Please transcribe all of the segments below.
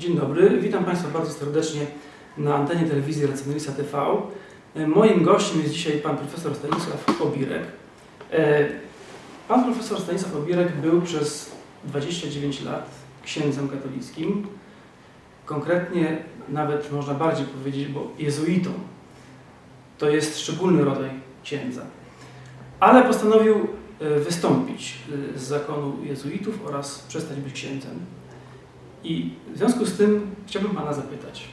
Dzień dobry, witam Państwa bardzo serdecznie na antenie telewizji Racjonalista TV. E, Moim gościem jest dzisiaj pan profesor Stanisław Obirek. E, Pan profesor Stanisław Obirek był przez 29 lat księdzem katolickim, konkretnie nawet można bardziej powiedzieć, bo jezuitą. To jest szczególny rodzaj księdza. Ale postanowił e, wystąpić z zakonu jezuitów oraz przestać być księdzem. I w związku z tym chciałbym Pana zapytać,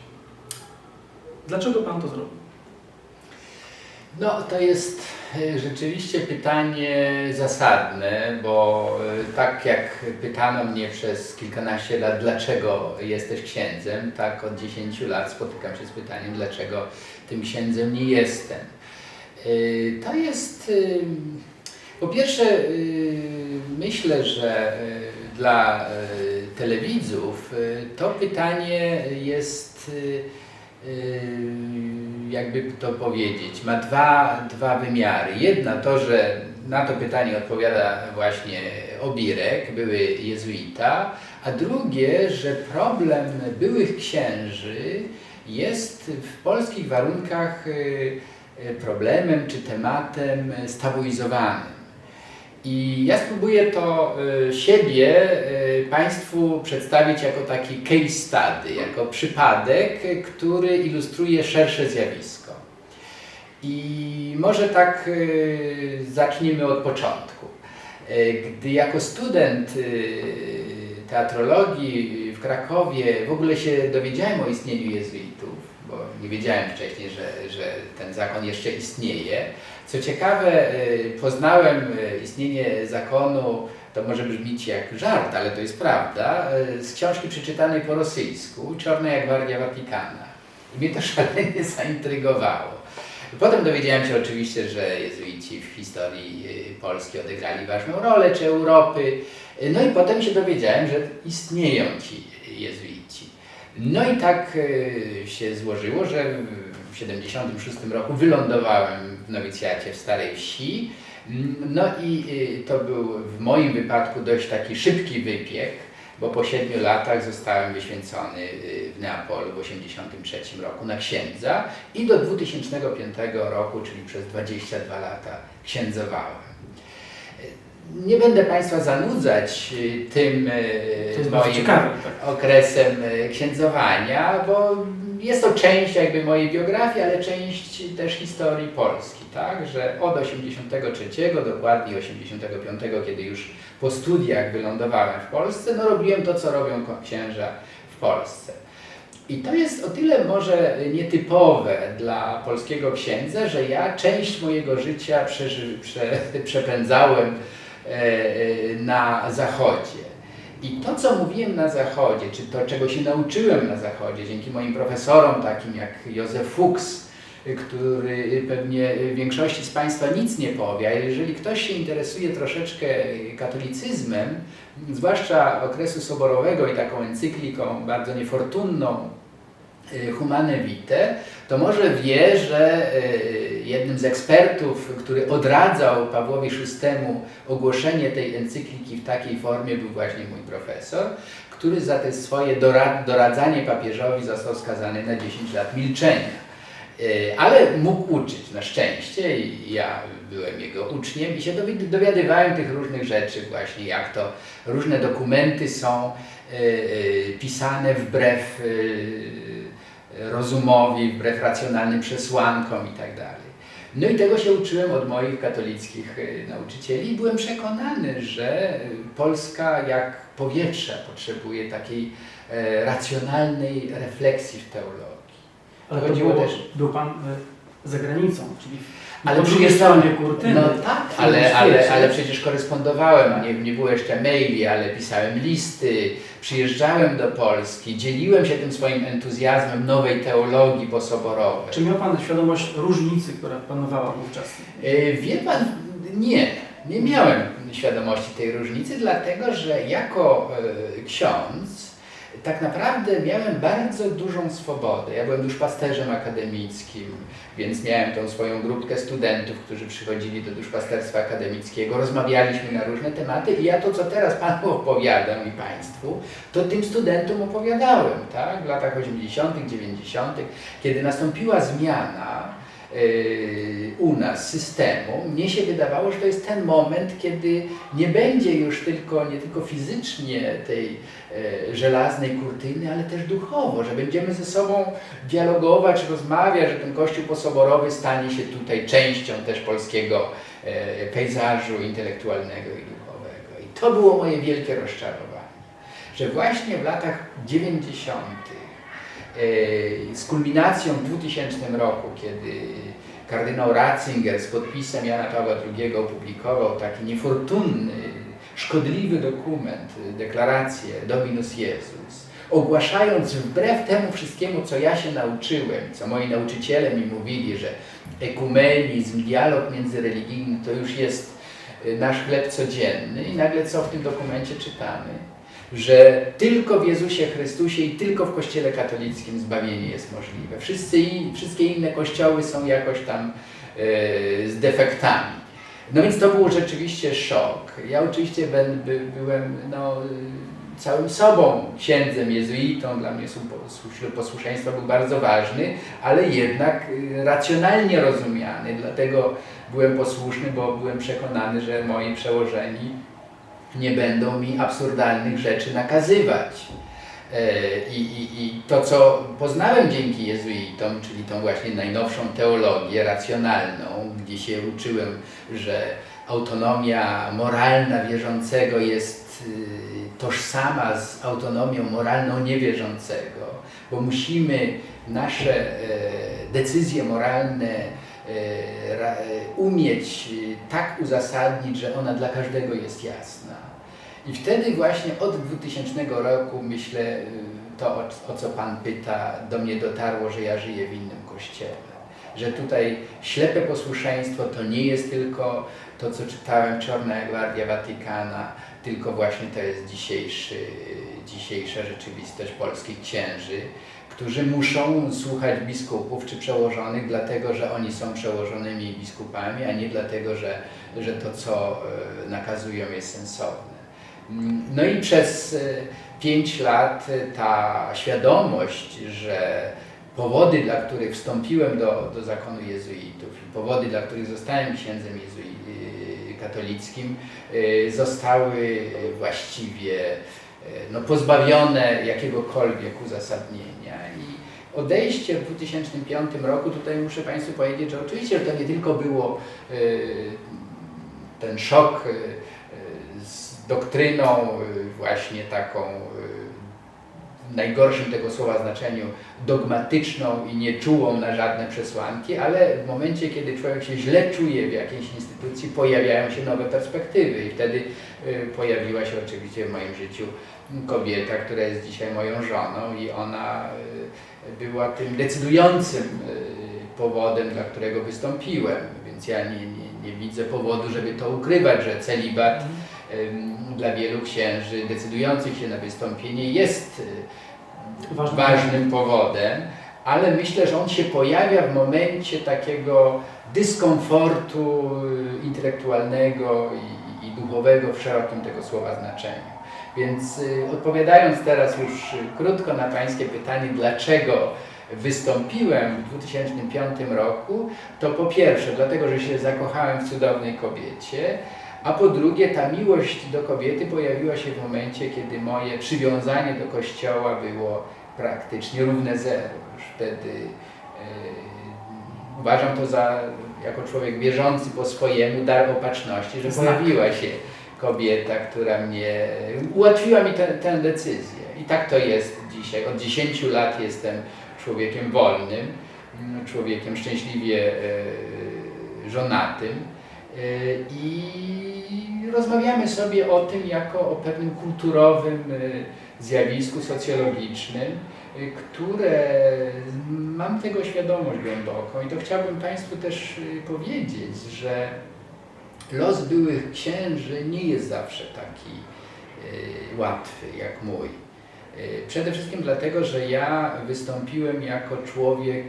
dlaczego Pan to zrobił? No, to jest e, rzeczywiście pytanie zasadne, bo e, tak jak pytano mnie przez kilkanaście lat, dlaczego jesteś księdzem, tak od 10 lat spotykam się z pytaniem, dlaczego tym księdzem nie jestem. E, To jest, po pierwsze, myślę, że dla telewidzów e, to pytanie jest e, Yy, jakby to powiedzieć, ma dwa, dwa wymiary. Jedna to, że na to pytanie odpowiada właśnie Obirek, były jezuita, a drugie, że problem byłych księży jest w polskich warunkach problemem czy tematem stabilizowanym. I ja spróbuję to y, siebie y, Państwu przedstawić jako taki case study, jako przypadek, który ilustruje szersze zjawisko. I może tak y, zacznijmy od początku. Gdy jako student teatrologii w Krakowie w ogóle się dowiedziałem o istnieniu jezuitów, bo nie wiedziałem wcześniej, że, że ten zakon jeszcze istnieje, co ciekawe, y, poznałem y, istnienie zakonu, to może brzmieć jak żart, ale to jest prawda, y, z książki przeczytanej po rosyjsku, Czarna Gwardia Watykana. I mnie to szalenie zaintrygowało. Potem dowiedziałem się oczywiście, że jezuici w historii Polski odegrali ważną rolę, czy Europy. No i potem się dowiedziałem, że istnieją ci jezuici. No i tak się złożyło, że w 76 roku wylądowałem w nowicjacie w Starej Wsi. No i y, to był w moim wypadku dość taki szybki wybieg, bo po siedmiu latach zostałem wyświęcony y, w Neapolu w 83 roku na księdza i do 2005 roku, czyli przez 22 lata księdzowałem. Nie będę Państwa zanudzać y, tym y, moim ciekawe. Tak. okresem e, księdzowania, bo jest to część jakby mojej biografii, ale część też historii Polski, tak? Że od 83, dokładnie 85, kiedy już po studiach wylądowałem w Polsce, no robiłem to, co robią księża w Polsce. I to jest o tyle może nietypowe dla polskiego księdza, że ja część mojego życia prze, przepędzałem na Zachodzie. I to, co mówiłem na Zachodzie, czy to, czego się nauczyłem na Zachodzie, dzięki moim profesorom, takim jak Józef Fuchs, który pewnie większości z Państwa nic nie powie, a jeżeli ktoś się interesuje troszeczkę katolicyzmem, zwłaszcza okresu soborowego i taką encykliką bardzo niefortunną y, Humane Vitae, to może wie, że jednym z ekspertów, który odradzał Pawłowi VI ogłoszenie tej encykliki w takiej formie był właśnie mój profesor, który za te swoje dora- doradzanie papieżowi został skazany na 10 lat milczenia. Y, Ale mógł uczyć na szczęście i ja byłem jego uczniem i się dowi- dowiadywałem tych różnych rzeczy właśnie, jak to różne dokumenty są y, y, pisane wbrew rozumowi, wbrew racjonalnym przesłankom i tak. No i tego się uczyłem od moich katolickich y, nauczycieli i byłem przekonany, że y, Polska jak powietrze potrzebuje takiej e, racjonalnej refleksji w teologii. Ale to Chodziło było, też- był Pan e, za granicą, czyli Ale po drugiej stronie kurtyny. No tak, ale, ale, ale przecież korespondowałem, nie, nie było jeszcze maili, ale pisałem listy, przyjeżdżałem do Polski, dzieliłem się tym swoim entuzjazmem nowej teologii posoborowej. Czy miał Pan świadomość różnicy, która panowała wówczas? E, Wie pan, nie, nie miałem świadomości tej różnicy, dlatego że jako e, ksiądz tak naprawdę miałem bardzo dużą swobodę. Ja byłem duszpasterzem akademickim, więc miałem tą swoją grupkę studentów, którzy przychodzili do duszpasterstwa akademickiego, rozmawialiśmy na różne tematy i ja to, co teraz Panu opowiadam i Państwu, to tym studentom opowiadałem, tak? W latach 80., 90., kiedy nastąpiła zmiana u nas systemu, mnie się wydawało, że to jest ten moment, kiedy nie będzie już tylko, nie tylko fizycznie tej e, żelaznej kurtyny, ale też duchowo, że będziemy ze sobą dialogować, rozmawiać, że ten kościół posoborowy stanie się tutaj częścią też polskiego e, pejzażu intelektualnego i duchowego. I to było moje wielkie rozczarowanie, że właśnie w latach 90. e, z kulminacją w 2000 roku, kiedy kardynał Ratzinger z podpisem Jana Pawła II opublikował taki niefortunny, szkodliwy dokument, deklarację Dominus Jezus, ogłaszając wbrew temu wszystkiemu, co ja się nauczyłem, co moi nauczyciele mi mówili, że ekumenizm, dialog międzyreligijny to już jest y, nasz chleb codzienny i nagle co w tym dokumencie czytamy? Że tylko w Jezusie Chrystusie i tylko w Kościele katolickim zbawienie jest możliwe. Wszyscy, wszystkie inne kościoły są jakoś tam e, z defektami. No więc to był rzeczywiście szok. Ja oczywiście byłem no, y, całym sobą księdzem jezuitą, dla mnie ślub posłuszeństwa był bardzo ważny, ale jednak y, racjonalnie rozumiany, dlatego byłem posłuszny, bo byłem przekonany, że moi przełożeni nie będą mi absurdalnych rzeczy nakazywać. E, I, i, I to, co poznałem dzięki jezuitom, czyli tą właśnie najnowszą teologię racjonalną, gdzie się uczyłem, że autonomia moralna wierzącego jest y, tożsama z autonomią moralną niewierzącego, bo musimy nasze e, decyzje moralne ra- umieć e, tak uzasadnić, że ona dla każdego jest jasna. I wtedy właśnie od 2000 roku myślę, to o, o co Pan pyta, do mnie dotarło, że ja żyję w innym kościele. Że tutaj ślepe posłuszeństwo to nie jest tylko to, co czytałem, Czarna Gwardia Watykana, tylko właśnie to jest dzisiejszy, dzisiejsza rzeczywistość polskich księży, którzy muszą słuchać biskupów czy przełożonych, dlatego że oni są przełożonymi biskupami, a nie dlatego, że, że to, co y, nakazują, jest sensowne. No i przez e, pięć lat e, ta świadomość, że powody, dla których wstąpiłem do, do zakonu jezuitów powody, dla których zostałem księdzem jezui- e, katolickim, e, zostały e, właściwie e, no, pozbawione jakiegokolwiek uzasadnienia. I odejście w 2005 roku, tutaj muszę Państwu powiedzieć, że oczywiście to nie tylko było e, ten szok e, e, z doktryną właśnie taką w najgorszym tego słowa znaczeniu dogmatyczną i nieczułą na żadne przesłanki, ale w momencie, kiedy człowiek się źle czuje w jakiejś instytucji, pojawiają się nowe perspektywy i wtedy pojawiła się oczywiście w moim życiu kobieta, która jest dzisiaj moją żoną i ona y, była tym decydującym y, powodem, dla którego wystąpiłem, więc ja nie, nie, nie widzę powodu, żeby to ukrywać, że celibat ym, dla wielu księży decydujących się na wystąpienie jest y, Ważny. ważnym powodem, ale myślę, że on się pojawia w momencie takiego dyskomfortu intelektualnego i, i duchowego w szerokim tego słowa znaczeniu. Więc y, odpowiadając teraz już y, krótko na Pańskie pytanie, dlaczego wystąpiłem w 2005 roku, to po pierwsze dlatego, że się zakochałem w cudownej kobiecie, a po drugie ta miłość do kobiety pojawiła się w momencie, kiedy moje przywiązanie do kościoła było praktycznie równe zero. Już wtedy e, uważam to za, jako człowiek wierzący po swojemu, dar opatrzności, że Znak. pojawiła się kobieta, która mnie ułatwiła mi tę- decyzję. I tak to jest dzisiaj. Od 10 lat jestem człowiekiem wolnym, mm, człowiekiem szczęśliwie e, żonatym. E, I rozmawiamy sobie o tym jako o pewnym kulturowym e, zjawisku socjologicznym, które mam tego świadomość głęboką i to chciałbym Państwu też powiedzieć, że los byłych księży nie jest zawsze taki e, łatwy jak mój. E, Przede wszystkim dlatego, że ja wystąpiłem jako człowiek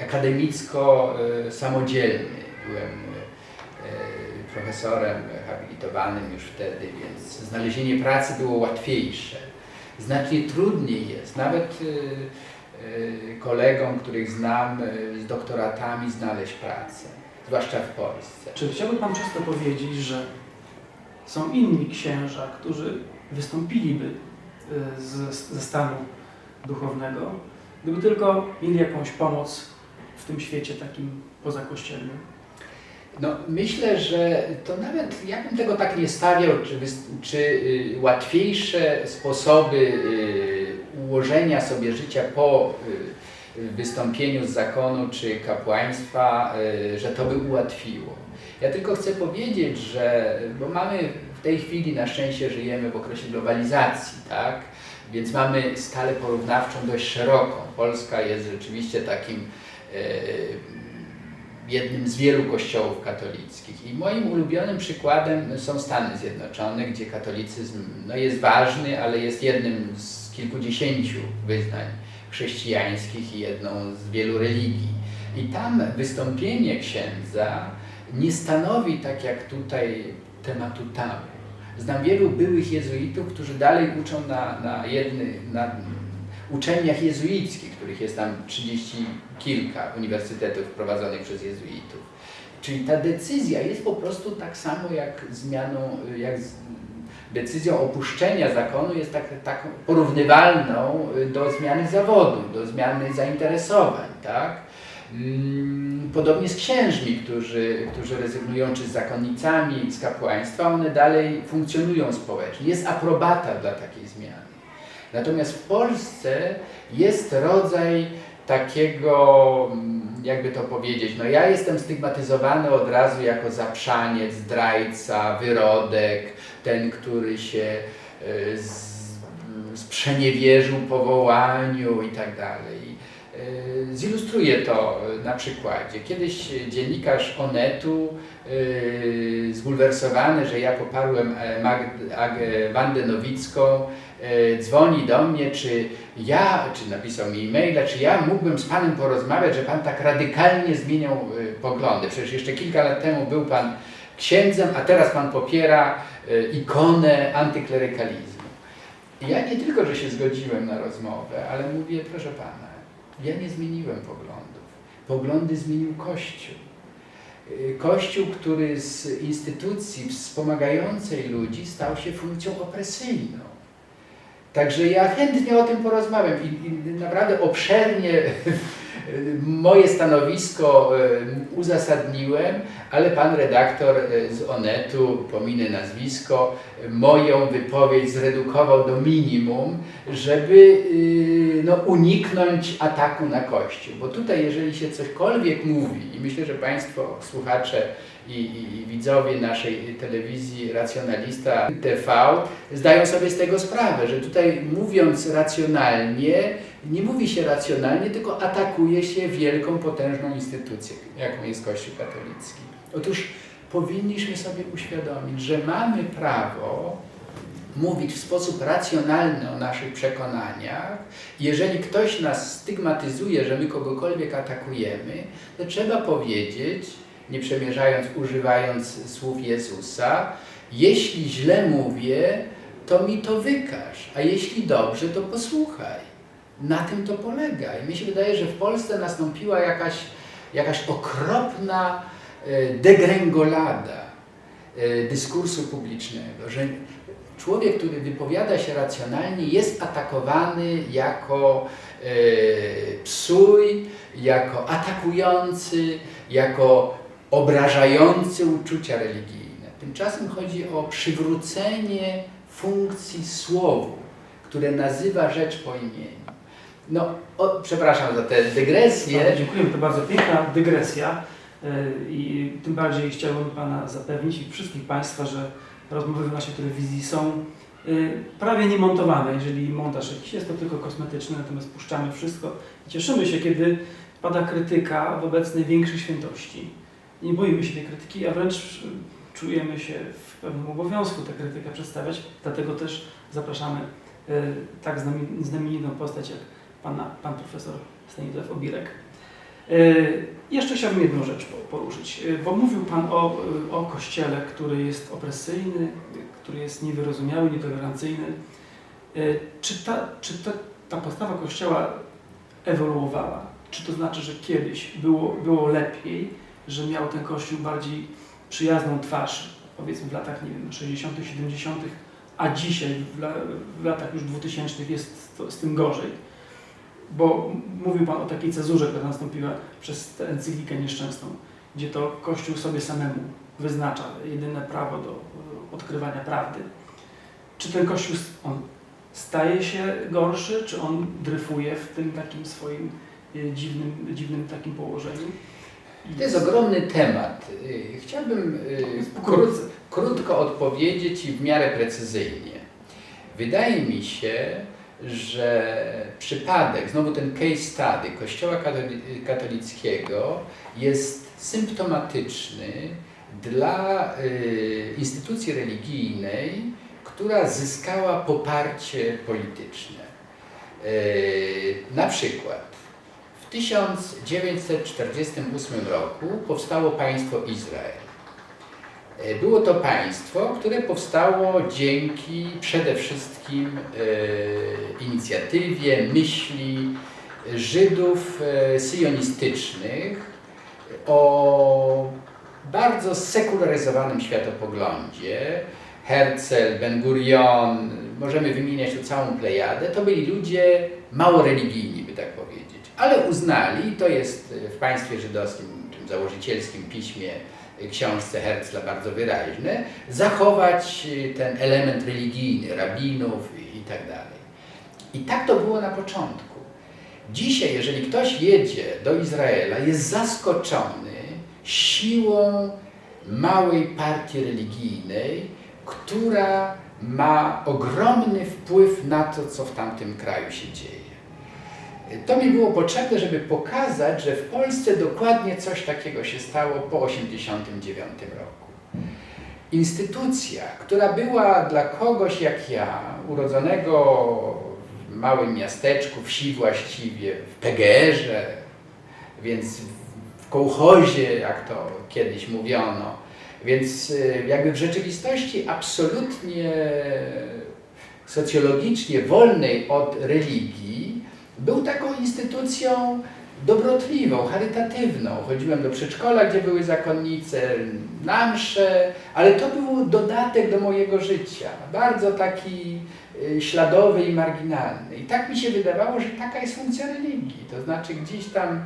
e, akademicko samodzielny. Byłem profesorem habilitowanym już wtedy, więc znalezienie pracy było łatwiejsze. Znacznie trudniej jest, nawet kolegom, których znam z doktoratami, znaleźć pracę, zwłaszcza w Polsce. Czy chciałby Pan przez to powiedzieć, że są inni księża, którzy wystąpiliby y, z, ze stanu duchownego, gdyby tylko mieli jakąś pomoc w tym świecie takim pozakościelnym? No, myślę, że to nawet ja bym tego tak nie stawiał, czy, czy y, łatwiejsze sposoby y, ułożenia sobie życia po wystąpieniu z zakonu czy kapłaństwa, y, że to by ułatwiło. Ja tylko chcę powiedzieć, że bo mamy w tej chwili na szczęście żyjemy w okresie globalizacji, tak? Więc mamy skalę porównawczą dość szeroką. Polska jest rzeczywiście takim e, jednym z wielu kościołów katolickich. I moim ulubionym przykładem są Stany Zjednoczone, gdzie katolicyzm no, jest ważny, ale jest jednym z kilkudziesięciu wyznań chrześcijańskich i jedną z wielu religii. I tam wystąpienie księdza nie stanowi, tak jak tutaj, tematu tabu. Znam wielu byłych jezuitów, którzy dalej uczą na, na, jedny, na uczelniach jezuickich, których jest tam 30 kilka uniwersytetów prowadzonych przez jezuitów. Czyli ta decyzja jest po prostu tak samo jak zmianą, jak decyzją opuszczenia zakonu jest tak, tak porównywalną do zmiany zawodu, do zmiany zainteresowań, tak? Mm, Podobnie z księżmi, którzy, którzy rezygnują, czy z zakonnicami, z kapłaństwa, one dalej funkcjonują społecznie. Jest aprobata dla takiej zmiany. Natomiast w Polsce jest rodzaj takiego, mm, jakby to powiedzieć, no ja jestem stygmatyzowany od razu jako zaprzaniec, zdrajca, wyrodek, ten, który się y, z- sprzeniewierzył powołaniu i tak dalej. Y, Zilustruję to y, na przykładzie. Kiedyś dziennikarz Onetu, zbulwersowany, że ja poparłem e, Wandę Nowicką, dzwoni do mnie, czy ja, czy napisał mi e-maila, czy ja mógłbym z Panem porozmawiać, że Pan tak radykalnie zmieniał y, poglądy. Przecież jeszcze kilka lat temu był Pan księdzem, a teraz Pan popiera y, ikonę antyklerykalizmu. Ja nie tylko, że się zgodziłem na rozmowę, ale mówię, proszę Pana, ja nie zmieniłem poglądów. Poglądy zmienił Kościół. Kościół, który z instytucji wspomagającej ludzi stał się funkcją opresyjną. Także ja chętnie o tym porozmawiam i, i naprawdę obszernie moje stanowisko uzasadniłem, ale pan redaktor y, z Onetu, pominę nazwisko, moją wypowiedź zredukował do minimum, żeby y, no, uniknąć ataku na Kościół. Bo tutaj, jeżeli się cośkolwiek mówi, i myślę, że Państwo, słuchacze i, i, i widzowie naszej telewizji Racjonalista TV zdają sobie z tego sprawę, że tutaj mówiąc racjonalnie, nie mówi się racjonalnie, tylko atakuje się wielką, potężną instytucję, jaką jest Kościół katolicki. Otóż powinniśmy sobie uświadomić, że mamy prawo mówić w sposób racjonalny o naszych przekonaniach. Jeżeli ktoś nas stygmatyzuje, że my kogokolwiek atakujemy, to trzeba powiedzieć, nie przemierzając, używając słów Jezusa, jeśli źle mówię, to mi to wykaż, a jeśli dobrze, to posłuchaj. Na tym to polega. I mi się wydaje, że w Polsce nastąpiła jakaś, jakaś okropna e, degrengolada e, dyskursu publicznego, że człowiek, który wypowiada się racjonalnie, jest atakowany jako e, psuj, jako atakujący, jako obrażający uczucia religijne. Tymczasem chodzi o przywrócenie funkcji słowu, które nazywa rzecz po imieniu. No, o, przepraszam za te dygresje. Bardzo dziękuję, to bardzo piękna dygresja y, i tym bardziej chciałbym Pana zapewnić i wszystkich Państwa, że rozmowy w naszej telewizji są y, prawie niemontowane. Jeżeli montaż jakiś jest, to tylko kosmetyczny, natomiast puszczamy wszystko. Cieszymy się, kiedy pada krytyka wobec największych świętości. Nie boimy się tej krytyki, a wręcz czujemy się w pewnym obowiązku tę krytykę przedstawiać, dlatego też zapraszamy e, tak znami- znamienitą postać jak pana, pan profesor Stanisław Obirek. E, Jeszcze chciałbym jedną rzecz po- poruszyć, e, bo mówił Pan o, o Kościele, który jest opresyjny, który jest niewyrozumiały, nietolerancyjny. Czy ta, czy ta, ta postawa Kościoła ewoluowała? Czy to znaczy, że kiedyś było, było lepiej, że miał ten Kościół bardziej przyjazną twarz, powiedzmy w latach, nie wiem, 60., 70., a dzisiaj w, la, w latach już 2000 jest to, z tym gorzej? Bo mówił Pan o takiej cezurze, która nastąpiła przez tę encyklikę nieszczęsną, gdzie to Kościół sobie samemu wyznacza jedyne prawo do odkrywania prawdy. Czy ten Kościół on staje się gorszy, czy on dryfuje w tym takim swoim e, dziwnym, dziwnym takim położeniu? To jest ogromny temat. Y, Chciałbym y, krót, krótko odpowiedzieć i w miarę precyzyjnie. Wydaje mi się, że przypadek, znowu ten case study Kościoła katoli- katolickiego jest symptomatyczny dla y, instytucji religijnej, która zyskała poparcie polityczne. Na przykład w 1948 roku powstało państwo Izrael. E, Było to państwo, które powstało dzięki przede wszystkim e, inicjatywie, myśli Żydów e, syjonistycznych o bardzo sekularyzowanym światopoglądzie. Herzl, Ben Gurion, możemy wymieniać tu całą plejadę, to byli ludzie mało religijni, ale uznali, to jest w państwie żydowskim, tym założycielskim piśmie, książce Herzla bardzo wyraźne, zachować ten element religijny, rabinów i tak dalej. I tak to było na początku. Dzisiaj, jeżeli ktoś jedzie do Izraela, jest zaskoczony siłą małej partii religijnej, która ma ogromny wpływ na to, co w tamtym kraju się dzieje. To mi było potrzebne, żeby pokazać, że w Polsce dokładnie coś takiego się stało po 1989 roku. Instytucja, która była dla kogoś jak ja, urodzonego w małym miasteczku, wsi właściwie, w PGR-ze, więc w kołchozie, jak to kiedyś mówiono, więc y, jakby w rzeczywistości absolutnie socjologicznie wolnej od religii, był taką instytucją dobrotliwą, charytatywną. Chodziłem do przedszkola, gdzie były zakonnice, na msze, ale to był dodatek do mojego życia. Bardzo taki y, śladowy i marginalny. I tak mi się wydawało, że taka jest funkcja religii. To znaczy gdzieś tam,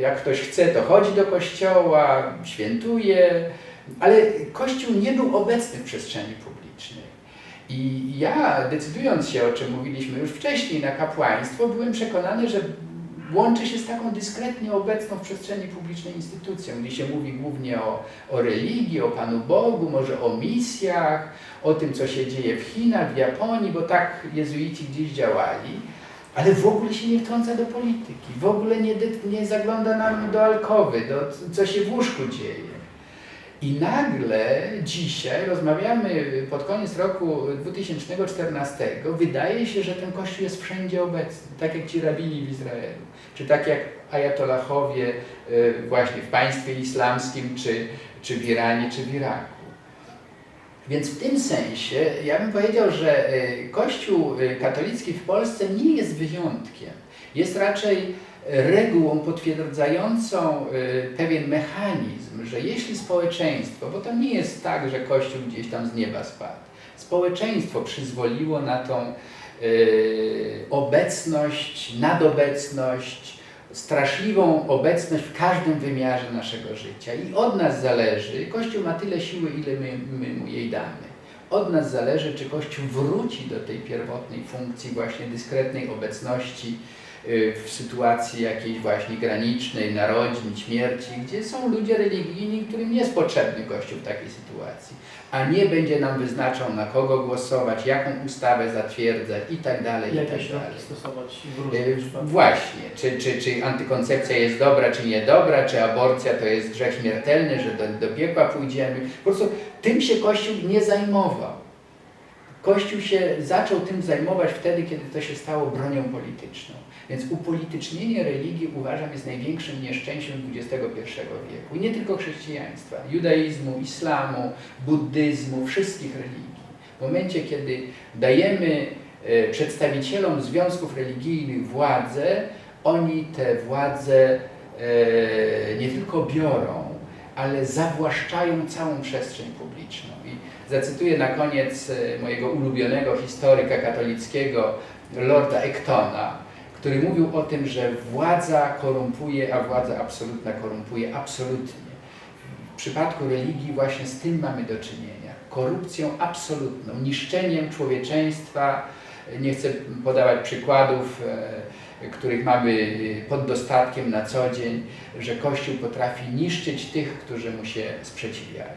jak ktoś chce, to chodzi do kościoła, świętuje, ale Kościół nie był obecny w przestrzeni publicznej. I ja, decydując się, o czym mówiliśmy już wcześniej, na kapłaństwo, byłem przekonany, że łączy się z taką dyskretnie obecną w przestrzeni publicznej instytucją, gdzie się mówi głównie o, o religii, o Panu Bogu, może o misjach, o tym, co się dzieje w Chinach, w Japonii, bo tak jezuici gdzieś działali, ale w ogóle się nie wtrąca do polityki, w ogóle nie, nie zagląda nam do alkowy, do co się w łóżku dzieje. I nagle dzisiaj rozmawiamy pod koniec roku 2014, wydaje się, że ten Kościół jest wszędzie obecny, tak jak ci rabini w Izraelu, czy tak jak ajatollahowie y, właśnie w państwie islamskim, czy, czy w Iranie, czy w Iraku. Więc w tym sensie ja bym powiedział, że y, Kościół katolicki w Polsce nie jest wyjątkiem. Jest raczej regułą potwierdzającą y, pewien mechanizm, że jeśli społeczeństwo, bo to nie jest tak, że Kościół gdzieś tam z nieba spadł, społeczeństwo przyzwoliło na tą y, obecność, nadobecność, straszliwą obecność w każdym wymiarze naszego życia. I od nas zależy, Kościół ma tyle siły, ile my, my mu jej damy. Od nas zależy, czy Kościół wróci do tej pierwotnej funkcji właśnie dyskretnej obecności w sytuacji jakiejś właśnie granicznej, narodzin, śmierci, gdzie są ludzie religijni, którym jest potrzebny Kościół w takiej sytuacji, a nie będzie nam wyznaczał na kogo głosować, jaką ustawę zatwierdzać i tak dalej, i tak dalej. stosować w E, różnych? Właśnie, czy, czy, czy antykoncepcja jest dobra, czy niedobra, czy aborcja to jest grzech śmiertelny, że do, do piekła pójdziemy. Po prostu tym się Kościół nie zajmował. Kościół się zaczął tym zajmować wtedy, kiedy to się stało bronią polityczną. Więc upolitycznienie religii uważam jest największym nieszczęściem XXI wieku. Nie tylko chrześcijaństwa, judaizmu, islamu, buddyzmu, wszystkich religii. W momencie, kiedy dajemy e, przedstawicielom związków religijnych władzę, oni te władze e, nie tylko biorą, ale zawłaszczają całą przestrzeń publiczną. I zacytuję na koniec e, mojego ulubionego historyka katolickiego, Lorda Ektona, który mówił o tym, że władza korumpuje, a władza absolutna korumpuje absolutnie. W przypadku religii właśnie z tym mamy do czynienia. Korupcją absolutną, niszczeniem człowieczeństwa. Nie chcę podawać przykładów, e, których mamy pod dostatkiem na co dzień, że Kościół potrafi niszczyć tych, którzy mu się sprzeciwiają.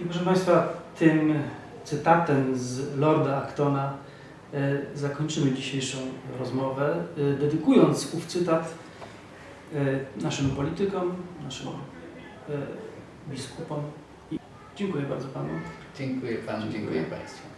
I proszę Państwa, tym cytatem z Lorda Actona e, zakończymy dzisiejszą rozmowę, e, dedykując ów cytat e, naszym politykom, naszym biskupom. I dziękuję bardzo Panu. Dziękuję Panu, dziękuję Państwu.